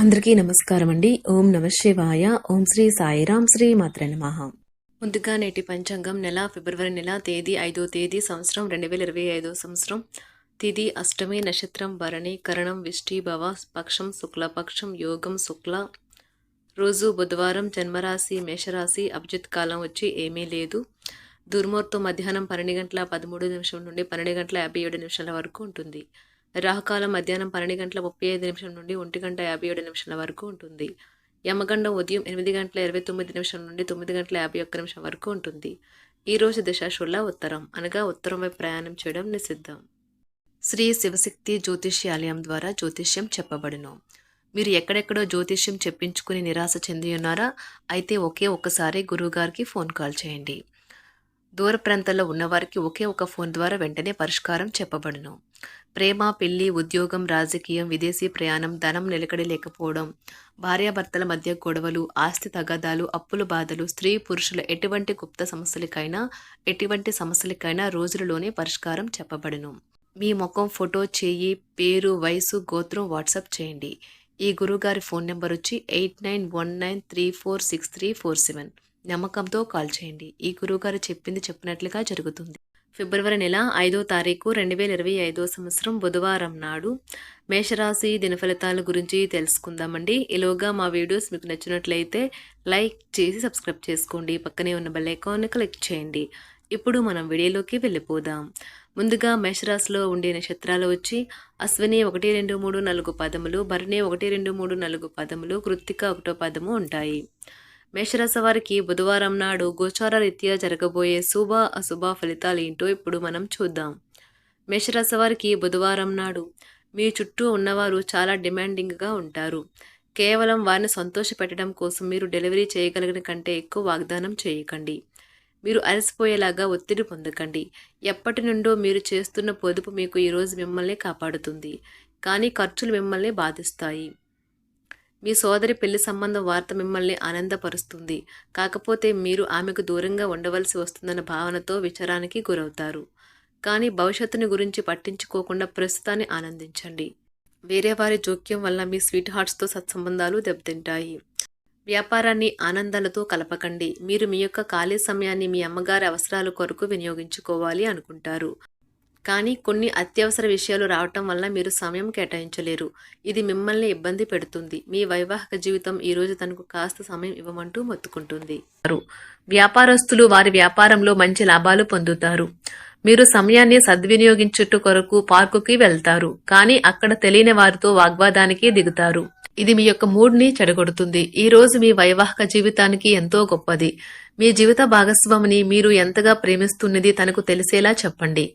అందరికీ నమస్కారం అండి ఓం నమ శివాయ. ఓం శ్రీ సాయిరాం శ్రీ మాత్ర నమః. ముందుగా నేటి పంచాంగం నెల ఫిబ్రవరి నెల తేదీ ఐదో తేదీ సంవత్సరం రెండు వేల ఇరవై ఐదో సంవత్సరం. తిది అష్టమి నక్షత్రం భరణి కరణం విష్టి భవ పక్షం శుక్లపక్షం యోగం శుక్ల. రోజు బుధవారం జన్మరాశి మేషరాశి అభిజిత్ కాలం వచ్చి ఏమీ లేదు. దుర్ముహూర్తం మధ్యాహ్నం పన్నెండు గంటల పదమూడు నిమిషం నుండి పన్నెండు గంటల యాభై ఏడు నిమిషాల వరకు ఉంటుంది. రాహుకాలం మధ్యాహ్నం పన్నెండు గంటల ముప్పై ఐదు నిమిషం నుండి ఒంటి గంట యాభై ఏడు నిమిషాల వరకు ఉంటుంది. యమగండం ఉదయం ఎనిమిది గంటల ఇరవై తొమ్మిది నిమిషం నుండి తొమ్మిది గంటల యాభై ఒక్క నిమిషం వరకు ఉంటుంది. ఈరోజు రోజు దిశాశుల ఉత్తరం. అనగా ఉత్తరం వైపు ప్రయాణం చేయడం నిషిద్ధం. శ్రీ శివశక్తి జ్యోతిష్యాలయం ద్వారా జ్యోతిష్యం చెప్పబడును. మీరు ఎక్కడెక్కడో జ్యోతిష్యం చెప్పించుకుని నిరాశ చెంది ఉన్నారా అయితే ఒకే ఒక్కసారి గురువుగారికి ఫోన్ కాల్ చేయండి. దూర ప్రాంతాల్లో ఉన్నవారికి ఒకే ఒక ఫోన్ ద్వారా వెంటనే పరిష్కారం చెప్పబడును. ప్రేమ పెళ్ళి ఉద్యోగం రాజకీయం విదేశీ ప్రయాణం ధనం నిలకడ లేకపోవడం భార్యాభర్తల మధ్య గొడవలు ఆస్తి తగాదాలు అప్పుల బాధలు స్త్రీ పురుషుల ఎటువంటి గుప్త సమస్యలకైనా ఎటువంటి సమస్యలకైనా రోజులలోనే పరిష్కారం చెప్పబడును. మీ ముఖం ఫోటో చేయి పేరు వయసు గోత్రం వాట్సాప్ చేయండి. ఈ గురువుగారి ఫోన్ నెంబర్ వచ్చి eight nine one nine three four six three four seven. నమ్మకంతో కాల్ చేయండి. ఈ గురువుగారు చెప్పింది చెప్పినట్లుగా జరుగుతుంది. ఫిబ్రవరి నెల ఐదో తారీఖు రెండు వేల ఇరవై ఐదో సంవత్సరం బుధవారం నాడు మేషరాశి దినఫలితాల గురించి తెలుసుకుందామండి. ఈలోగా మా వీడియోస్ మీకు నచ్చినట్లయితే లైక్ చేసి సబ్స్క్రైబ్ చేసుకోండి. పక్కనే ఉన్న బెల్ ఐకాన్ని క్లిక్ చేయండి. ఇప్పుడు మనం వీడియోలోకి వెళ్ళిపోదాం. ముందుగా మేషరాశిలో ఉండే నక్షత్రాలు వచ్చి అశ్విని ఒకటి రెండు మూడు నాలుగు పదములు భరణి ఒకటి రెండు మూడు నాలుగు పదములు కృత్తిక ఒకటో పదము ఉంటాయి. మేషరాశి వారికి బుధవారం నాడు గోచార రీత్యా జరగబోయే శుభ అశుభ ఫలితాలు ఏంటో ఇప్పుడు మనం చూద్దాం. మేషరాశి వారికి బుధవారం నాడు మీ చుట్టూ ఉన్నవారు చాలా డిమాండింగ్గా ఉంటారు. కేవలం వారిని సంతోషపెట్టడం కోసం మీరు డెలివరీ చేయగలిగిన కంటే ఎక్కువ వాగ్దానం చేయకండి. మీరు అలసిపోయేలాగా ఒత్తిడి పొందకండి. ఎప్పటి నుండో మీరు చేస్తున్న పొదుపు మీకు ఈరోజు మిమ్మల్ని కాపాడుతుంది. కానీ ఖర్చులు మిమ్మల్ని బాధిస్తాయి. మీ సోదరి పెళ్ళి సంబంధం వార్త మిమ్మల్ని ఆనందపరుస్తుంది. కాకపోతే మీరు ఆమెకు దూరంగా ఉండవలసి వస్తుందన్న భావనతో విచారానికి గురవుతారు. కానీ భవిష్యత్తుని గురించి పట్టించుకోకుండా ప్రస్తుతాన్ని ఆనందించండి. వేరే వారి జోక్యం వల్ల మీ స్వీట్ హార్ట్స్తో సత్సంబంధాలు దెబ్బతింటాయి. వ్యాపారాన్ని ఆనందాలతో కలపకండి. మీరు మీ యొక్క ఖాళీ సమయాన్ని మీ అమ్మగారి అవసరాల కొరకు వినియోగించుకోవాలి అనుకుంటారు. కానీ కొన్ని అత్యవసర విషయాలు రావటం వల్ల మీరు సమయం కేటాయించలేరు. ఇది మిమ్మల్ని ఇబ్బంది పెడుతుంది. మీ వైవాహిక జీవితం ఈ రోజు తనకు కాస్త సమయం ఇవ్వమంటూ మొత్తుకుంటుంది. వ్యాపారస్తులు వారి వ్యాపారంలో మంచి లాభాలు పొందుతారు. మీరు సమయాన్ని సద్వినియోగించుట కొరకు పార్కుకి వెళ్తారు. కానీ అక్కడ తెలియని వారితో వాగ్వాదానికి దిగుతారు. ఇది మీ యొక్క మూడ్ని చెడగొడుతుంది. ఈ రోజు మీ వైవాహిక జీవితానికి ఎంతో గొప్పది. మీ జీవిత భాగస్వామిని మీరు ఎంతగా ప్రేమిస్తున్నది తనకు తెలిసేలా చెప్పండి.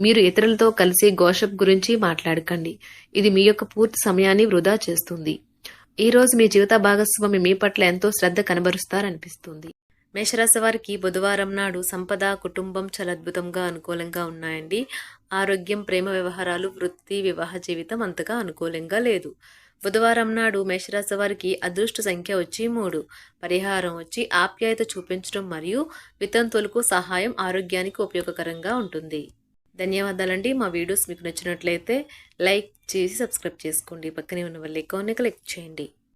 మీరు ఇతరులతో కలిసి గోషప్ గురించి మాట్లాడకండి. ఇది మీ యొక్క పూర్తి సమయాన్ని వృధా చేస్తుంది. ఈ రోజు మీ జీవిత భాగస్వామి మీ పట్ల ఎంతో శ్రద్ధ కనబరుస్తారనిపిస్తుంది. మేషరాశి వారికి బుధవారం నాడు సంపద కుటుంబం చాలా అద్భుతంగా అనుకూలంగా ఉన్నాయండి. ఆరోగ్యం ప్రేమ వ్యవహారాలు వృత్తి వివాహ జీవితం అంతగా అనుకూలంగా లేదు. బుధవారం నాడు మేషరాశి వారికి అదృష్ట సంఖ్య వచ్చి మూడు. పరిహారం వచ్చి ఆప్యాయత చూపించడం మరియు వితంతులకు సహాయం ఆరోగ్యానికి ఉపయోగకరంగా ఉంటుంది. ధన్యవాదాలండి. మా వీడియోస్ మీకు నచ్చినట్లయితే లైక్ చేసి సబ్స్క్రైబ్ చేసుకోండి. పక్కనే ఉన్న వాళ్ళ ఎక్కువనే క్లిక్ చేయండి.